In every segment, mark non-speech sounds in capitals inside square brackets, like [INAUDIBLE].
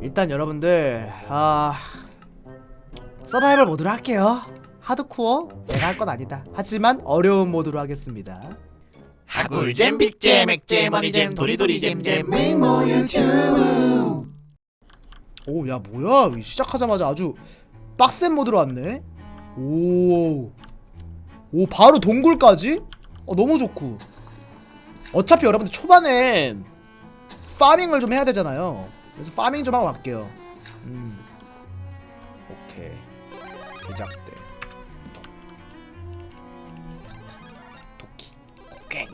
일단 여러분들 아 서바이벌 모드로 할게요. 하드코어 내가 할 건 아니다. 하지만 어려운 모드로 하겠습니다. 하굴잼 빅잼 액잼 머니잼 도리도리 잼잼. 맹모 유튜브 오야 뭐야? 시작하자마자 아주 빡센 모드로 왔네. 오, 오 바로 동굴까지? 어 너무 좋고. 어차피 여러분들 초반엔 파밍을 좀 해야 되잖아요 그래서 파밍 좀 하고 갈게요. 음. 오케이. 제작대. 도- 곡괭이.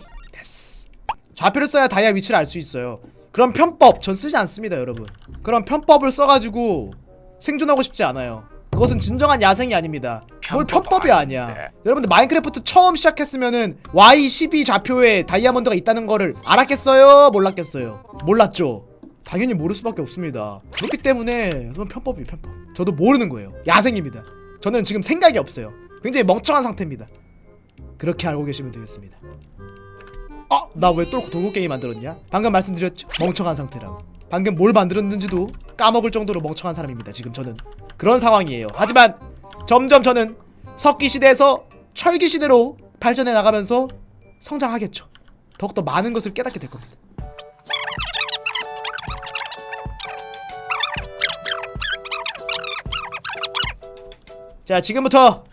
좌표를 써야 다이아 위치를 알 수 있어요. 그런 편법. 전 쓰지 않습니다 여러분. 그런 편법을 써가지고 생존하고 싶지 않아요. 그것은 진정한 야생이 아닙니다. 뭘 편법 편법이 아니야. 아닌데. 여러분들 마인크래프트 처음 시작했으면은 Y12 좌표에 다이아몬드가 있다는 거를 알았겠어요? 몰랐겠어요? 몰랐죠 당연히 모를 수밖에 없습니다. 그렇기 때문에 그건 편법이 편법. 저도 모르는 거예요. 야생입니다. 저는 지금 생각이 없어요. 굉장히 멍청한 상태입니다. 그렇게 알고 계시면 되겠습니다. 어? 나왜 똘고 돌고갱이 만들었냐? 방금 말씀드렸죠. 멍청한 상태라고. 방금 뭘 만들었는지도 까먹을 정도로 멍청한 사람입니다 지금 저는. 그런 상황이에요. 하지만 점점 저는 석기 시대에서 철기 시대로 발전해 나가면서 성장하겠죠. 더욱더 많은 것을 깨닫게 될 겁니다 자 지금부터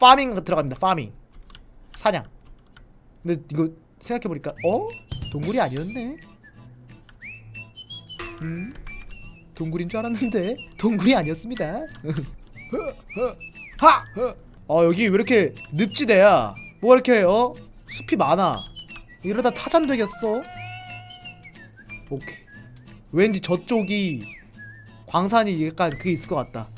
파밍 들어갑니다. 파밍 사냥. 근데 이거 생각해보니까 어? 동굴이 아니었네. 음? 동굴인 줄 알았는데 [LAUGHS] 동굴이 아니었습니다. [LAUGHS] 하! 어 여기 왜 이렇게 늪지대야? 뭐가 이렇게 어? 숲이 많아. 이러다 타잔 되겠어? 오케이. 왠지 저쪽이 광산이 약간 그게 있을 것 같다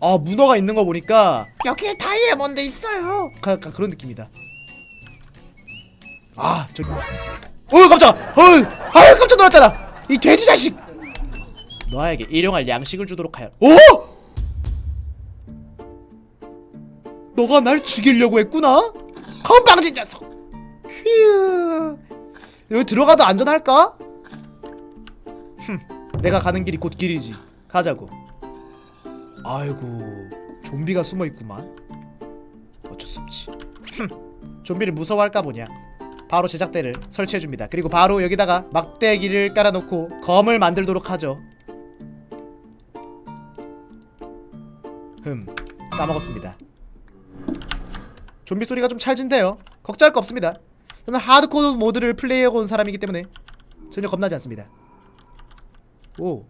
아 문어가 있는 거 보니까 여기에 다이아몬드 있어요 가- 약간 그런 느낌이다. 아 저기. 어 깜짝. 어, 아 깜짝 놀랐잖아. 이 돼지 자식. 너에게 일용할 양식을 주도록 하여. 어? 너가 날 죽이려고 했구나. 건방진 녀석. 휴. 여기 들어가도 안전할까? 흠. 내가 가는 길이 곧 길이지. 가자고. 아이고 좀비가 숨어 있구만. 어쩔 수 없지. 흠, 좀비를 무서워할까 보냐. 바로 제작대를 설치해 줍니다. 그리고 바로 여기다가 막대기를 깔아놓고 검을 만들도록 하죠. 흠, 까먹었습니다. 좀비 소리가 좀 찰진데요. 걱정할 거 없습니다. 저는 하드코어 모드를 플레이해온 온 사람이기 때문에 전혀 겁나지 않습니다. 오.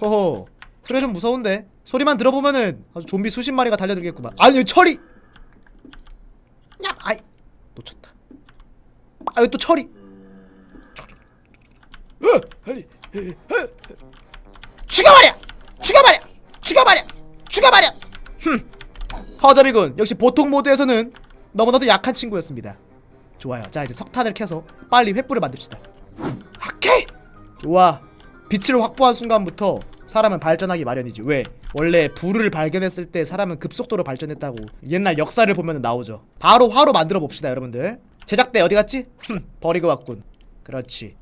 호호. 소리가 좀 무서운데 소리만 들어보면은 아주 좀비 수십 마리가 달려들겠구만. 아니 철이. 야, 아이 놓쳤다. 아 여기 또 철이. 으, 아니. 죽여버려! 죽여버려! 죽여버려! 죽여버려! 흠. 허접이군. 역시 보통 모드에서는 너무나도 약한 친구였습니다. 좋아요. 자 이제 석탄을 캐서 빨리 횃불을 만듭시다. 오케이. 좋아. 빛을 확보한 순간부터 사람은 발전하기 마련이지. 왜? 원래 불을 발견했을 때 사람은 급속도로 발전했다고 옛날 역사를 보면 나오죠. 바로 화로 만들어 봅시다, 여러분들. 제작대 어디 갔지? 흠, 버리고 왔군. 그렇지.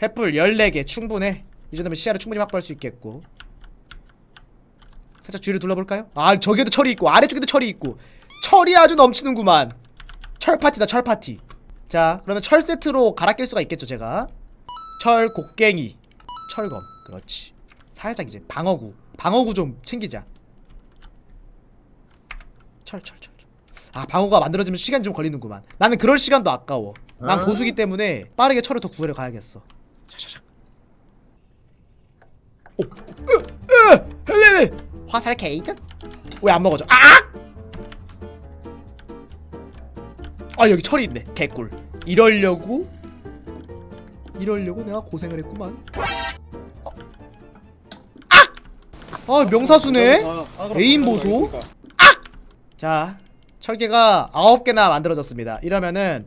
횃불 14개 충분해. 이 정도면 시야를 충분히 확보할 수 있겠고. 살짝 뒤를 둘러볼까요? 아, 저기에도 철이 있고 아래쪽에도 철이 있고. 철이 아주 넘치는구만. 철 파티다, 철 파티. 자, 그러면 철 세트로 갈아 낄 수가 있겠죠, 제가. 철 곡괭이. 철검. 그렇지. 살짝 이제 방어구. 방어구 좀 챙기자. 철 철 철 아 방어구가 만들어지면 시간이 좀 걸리는구만. 나는 그럴 시간도 아까워. 난 어? 고수기 때문에 빠르게 철을 더 구하러 가야겠어. 샤샤샤. 오. 으, 으, 으. 화살 케이크 왜 안 먹어져? 아! 아 여기 철이 있네. 개꿀. 이러려고? 이러려고 내가 고생을 했구만 아 명사수네. 에임 보소 자 철개가 9개나 만들어졌습니다. 이러면은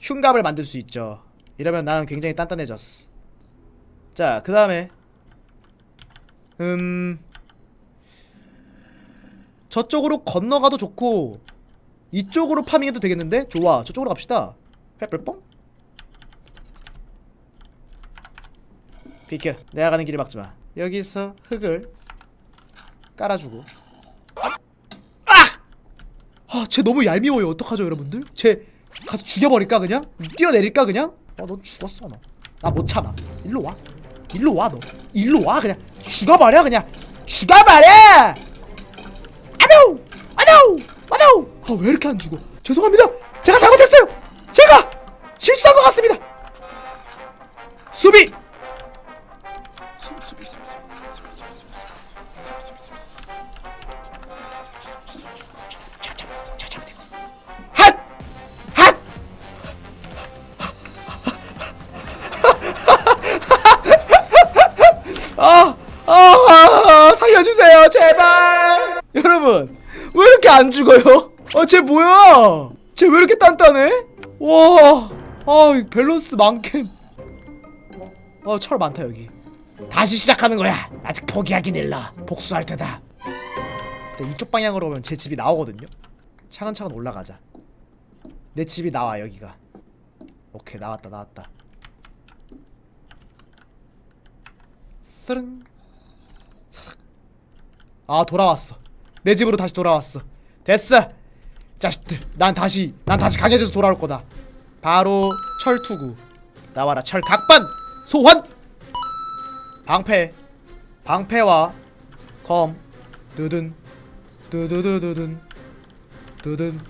흉갑을 만들 수 있죠. 이러면 나는 굉장히 단단해졌어. 자그 다음에 음 저쪽으로 건너가도 좋고 이쪽으로 파밍해도 되겠는데? 좋아 저쪽으로 갑시다. 횃불 뽕. 비켜. 내가 가는 길을 막지마. 여기서 흙을 깔아주고. 아! 쟤 너무 얄미워요. 어떡하죠 여러분들? 쟤 가서 죽여버릴까 그냥? 뛰어내릴까 그냥? 아넌 죽었어 너 나 못 참아. 일로 와. 일로 와너. 일로 와 그냥. 죽어버려 그냥. 죽어버려! 아노 아노 아노 아왜 이렇게 안 죽어? 죄송합니다. 제가 잘못했어요. 제가 실수한 것 같습니다. 수비 안 죽어요? 아, 쟤 뭐야? 쟤 왜 이렇게 단단해? 와, 아, 이 밸런스 만캠. 어, 철 많다 여기. 다시 시작하는 거야. 아직 포기하긴 일러. 복수할 테다. 근데 이쪽 방향으로 오면 제 집이 나오거든요. 차근차근 올라가자. 내 집이 나와 여기가. 오케이 나왔다 나왔다. 사삭. 아 돌아왔어 내 집으로 다시 돌아왔어 됐어. 자식들 난 다시 난 다시 강해져서 돌아올 거다. 바로 철투구. 나와라 철 각반! 소환! 방패. 방패와 검. 두둔. 두두두두둔. 두둔.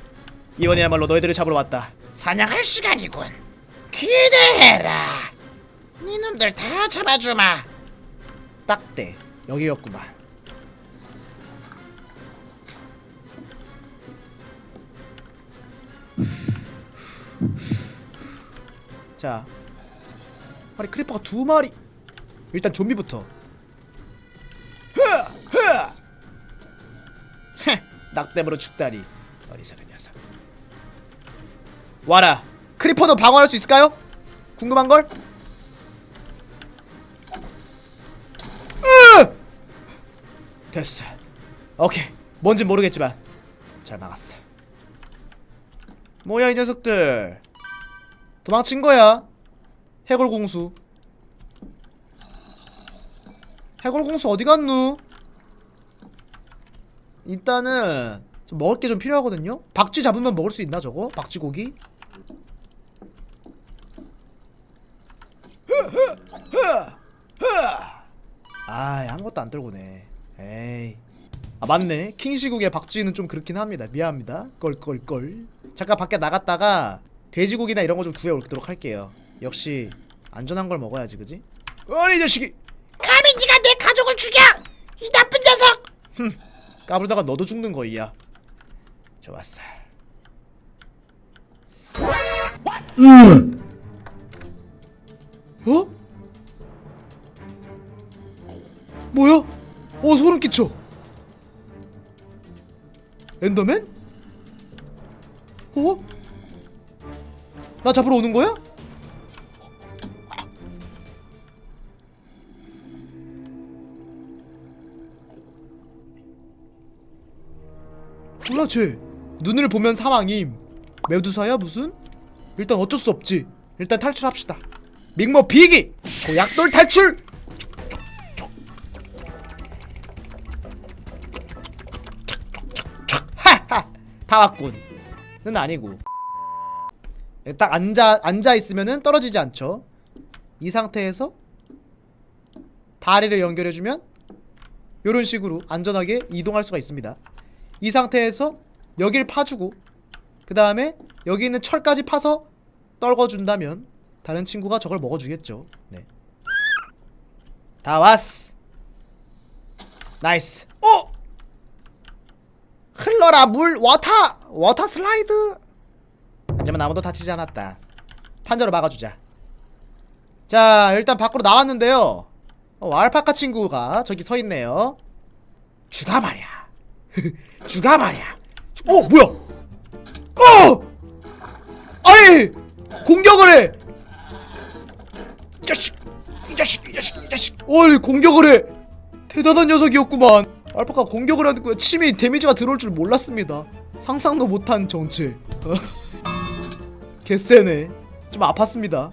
이번에야말로 너희들을 잡으러 왔다. 사냥할 시간이군. 기대해라. 니놈들 다 잡아주마. 딱대. 여기였구만 자 아니 크리퍼가 두 마리 일단 좀비부터 낙댐으로 죽다니 어리석은 녀석 와라 크리퍼도 방어할 수 있을까요? 궁금한 걸? 으! 됐어. 오케이. 뭔진 모르겠지만 잘 막았어. 뭐야 이 녀석들? 도망친 거야. 해골공수. 해골공수 어디 갔누? 일단은 좀 먹을 게 좀 필요하거든요. 박쥐 잡으면 먹을 수 있나 저거? 박쥐 고기? 아, 아무것도 안 들고네. 에이. 아 맞네. 킹시국의 박쥐는 좀 그렇긴 합니다. 미안합니다. 껄껄껄. 잠깐 밖에 나갔다가 돼지고기나 이런 거 좀 구해 오도록 할게요. 역시 안전한 걸 먹어야지, 그지? 아니 이 자식이. 감히 네가 내 가족을 죽여! 이 나쁜 녀석! 까불다가 너도 죽는 거이야. 좋았어. 어? 뭐야? 어 소름 끼쳐. 엔더맨? 어? 나 잡으러 오는 거야? 몰라 쟤 눈을 보면 사망임. 메두사야 무슨? 일단 어쩔 수 없지. 일단 탈출합시다. 믹모 비기! 조약돌 탈출! 하하 다 왔군. 는 아니고 딱 앉아 앉아 있으면은 떨어지지 않죠. 이 상태에서 다리를 연결해 주면 이런 식으로 안전하게 이동할 수가 있습니다. 이 상태에서 여길 파주고 그 다음에 여기 있는 철까지 파서 떨궈준다면 다른 친구가 저걸 먹어주겠죠. 네. 다 왔어. 나이스. 어! 흘러라 물 워터 워터 슬라이드 하지만 아무도 다치지 않았다. 판자로 막아주자. 자 일단 밖으로 나왔는데요. 어, 알파카 친구가 저기 서 있네요. 죽어버려 죽어버려 [LAUGHS] 어 뭐야? 어! 아니 공격을 해! 이 자식 이 자식 이 자식 이 자식. 어이 공격을 해! 대단한 녀석이었구만. 알파카 공격을 하는 거야. 침이 데미지가 들어올 줄 몰랐습니다. 상상도 못한 어? [LAUGHS] 개쎄네. 좀 아팠습니다